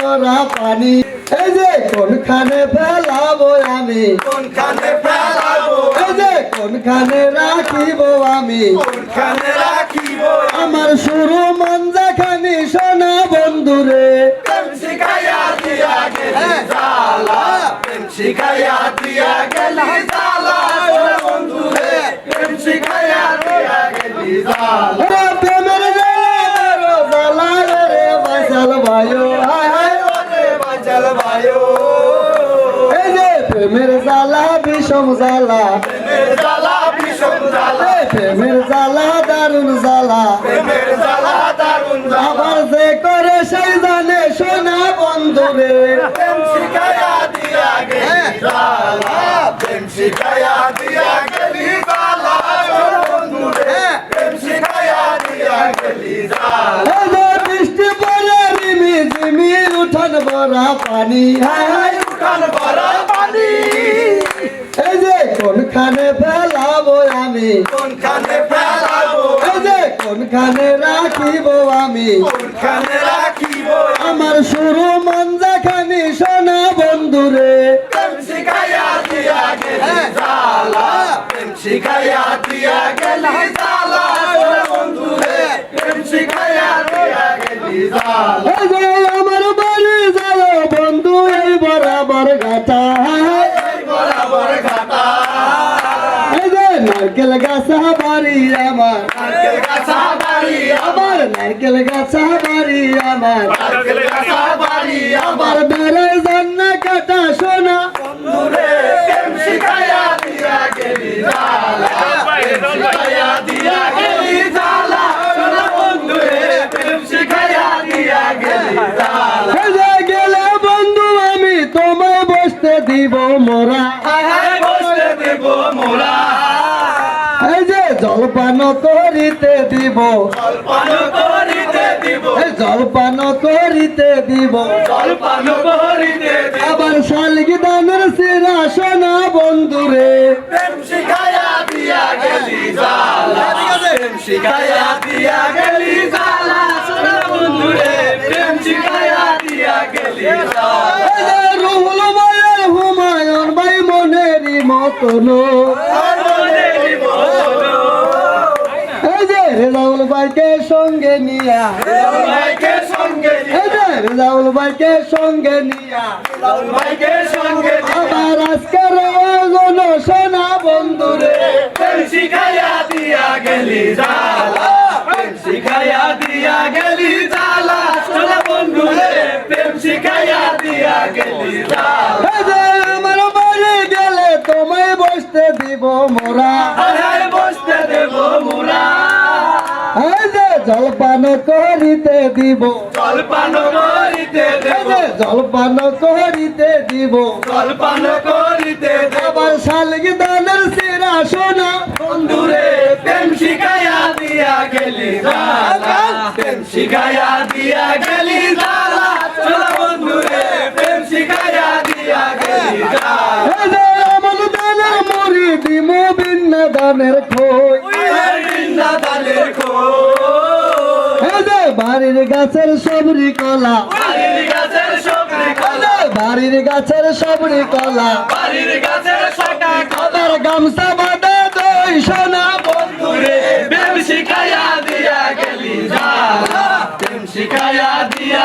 ভরা পানি। এই যে কোনখানে ফেলাবো আমি? কোনখানে ফেলাবো? এই যে কোনখানে রাখিব আমি? কোনখানে রাখিব? আমার শুরু মঞ্জা খানি সোনা বন্ধুরে। শিখাইয়া দিয়া গেলি জালা শিখাইয়া দিয়া গেলি জালা বিষম জ্বালা। প্রেমের জালা ভীষণ জালা এই প্রেমের জ্বালা দারুণ জ্বালা। প্রেমের জালা দারুণ জালা আবার যে করে সেই জানে সোনা বন্ধুরে প্রেম দিয়া গেলি জালা প্রেম শিখাইয়া দিয়া গেলি জালা ওরে বন্ধু রে। প্রেম শিখাইয়া দিয়া গেলি জালা এই যে বৃষ্টি পরে রিমি ঝিমি উঠান ভরা পানি। হায় হায় উঠান ভরা পানি। কোনখানে ফেলাবো আমি? কোনখানে ফেলাবো এই যে কোনখানে রাখিব আমি? কোনখানে রাখিব আমার শুরু মঞ্জা খানি সোনা বন্ধুরে। শিখাইয়া দিয়া গেলি জালা শিখাইয়া দিয়া গেলি জালা ওরে বন্ধু রে শিখাইয়া দিয়া গেলি জালা গাছা বাড়ি আমার। নারকেল গাছা বাড়ি আমার নারকেল গাছা বাড়ি আমার। নারকেল গাছা বাড়ি আমার বেড়ে জান্না কাটা সোনা। বন্ধুরে প্রেম শিখাইয়া দিয়া গেলি জালা প্রেম শিখাইয়া দিয়া গেলি জালা জলপান করিতে দিব। জলপান করিতে দিব। জলপান করিতে দিব। জলপান করিতে দিব। আবার শালগি দানের সিরা সোনা বন্ধুরে। প্রেম শিখাইয়া দিয়া গেলি জালা প্রেম শিখাইয়া দিয়া গেলি জালা সোনা বন্ধুরে প্রেম শিখাইয়া দিয়া গেলি জালা রুহুল মায়ের হুমায়ুন ভাই মনেরই মতন। রেজাউল ভাইকে সঙ্গে নিয়া। ভাইকে সঙ্গে এই যে রেজাউল ভাইকে সঙ্গে নিয়া। ভাইকে সঙ্গে আবার আজকের আয়োজন সোনা বন্ধুরে। প্রেম শিখাইয়া দিয়া গেলি জালা প্রেম শিখাইয়া দিয়া গেলি জালা সোনা বন্ধু রে প্রেম শিখাইয়া দিয়া গেলি জালা আমার বাড়ি গেলে তোমায় বসতে দিব মোরা। জলপান করিতে দিব। জলপান করিতে দেব। জলপান করিতে দিব। জলপান করিতে দেব। শালগি দানের সিরা সোনা। বন্ধুরে প্রেম শিখাইয়া দিয়া গেলি জালা প্রেম শিখাইয়া দিয়া গেলি জালা সোনা বন্ধুরে প্রেম শিখাইয়া দিয়া গেলি জালা আমল দানের দিমু ভিন্ন দানের খই বৃন্দাবনের খো এই যে বাড়ির গাছের সবরি কলা। বাড়ির গাছের সবরি কলা। বাড়ির গাছের সবরি কলা। বাড়ির গাছের সবরি কলা। গামছা বাঁধা দই সোনা বন্ধুরে। প্রেম শিখাইয়া দিয়া গেলি প্রেম শিখাইয়া দিয়া